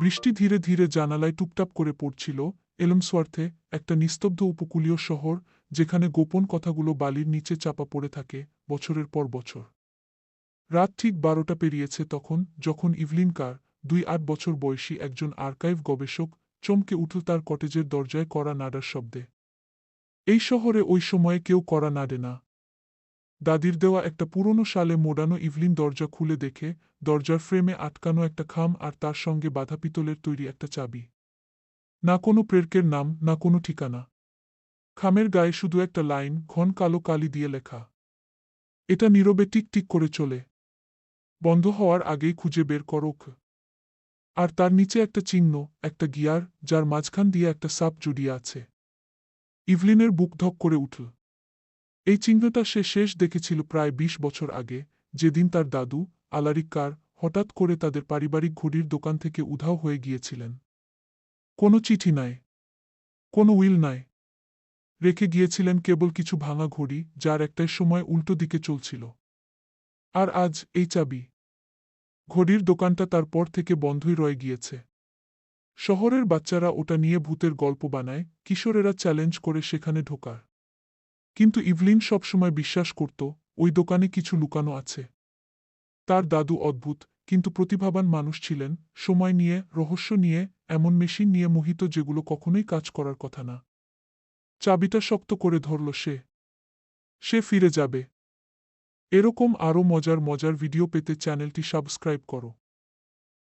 বৃষ্টি ধীরে ধীরে জানালায় টুপটাপ করে পড়ছিল এলমসওয়ার্থে একটা নিস্তব্ধ উপকূলীয় শহর যেখানে গোপন কথাগুলো বালির নিচে চাপা পড়ে থাকে বছরের পর বছর। রাত ঠিক বারোটা পেরিয়েছে তখন যখন ইভলিন কার দুই আট বছর বয়সী একজন আর্কাইভ গবেষক, চমকে উঠল তার কটেজের দরজায় করা নাডার শব্দে। এই শহরে ওই সময়ে কেউ করা নাড়ে না। দাদির দেওয়া একটা পুরনো সালে মোড়ানো ইভলিন দরজা খুলে দেখে দরজার ফ্রেমে আটকানো একটা খাম আর তার সঙ্গে বাধা পিতলের তৈরি একটা চাবি। না কোনো প্রেরকের নাম, না কোনো ঠিকানা। খামের গায়ে শুধু একটা লাইন, ঘন কালো কালি দিয়ে লেখা। এটা নীরবে টিক টিক করে চলে। বন্ধ হওয়ার আগেই খুঁজে বের করোক আর তার নিচে একটা চিহ্ন, একটা গিয়ার, যার মাঝখান দিয়ে একটা সাপ জুড়িয়ে আছে। ইভলিনের বুক ধক করে উঠল। এই চিহ্নটা সে শেষ দেখেছিল প্রায় ২০ বছর আগে, যেদিন তার দাদু আলারিক কার হঠাৎ করে তাদের পারিবারিক ঘড়ির দোকান থেকে উধাও হয়ে গিয়েছিলেন। কোনো চিঠি নাই। কোনো উইল নাই। রেখে গিয়েছিলেন কেবল কিছু ভাঙা ঘড়ি, যার একটাই সময় উল্টো দিকে চলছিল। আর আজ এই চাবি। ঘড়ির দোকানটা তারপর থেকে বন্ধই রয়ে গিয়েছে। শহরের বাচ্চারা ওটা নিয়ে ভূতের গল্প বানায়, কিশোরেরা চ্যালেঞ্জ করে সেখানে ঢোকার। কিন্তু ইভলিন সবসময় বিশ্বাস করত, ওই দোকানে কিছু লুকানো আছে। তার দাদু অদ্ভুত, কিন্তু প্রতিভাবান মানুষ ছিলেন, সময় নিয়ে, রহস্য নিয়ে, এমন মেশিন নিয়ে মোহিত যেগুলো কখনোই কাজ করার কথা না। চাবিটা শক্ত করে ধরল সে। সে ফিরে যাবে। এরকম আরও মজার মজার ভিডিও পেতে চ্যানেলটি সাবস্ক্রাইব করো।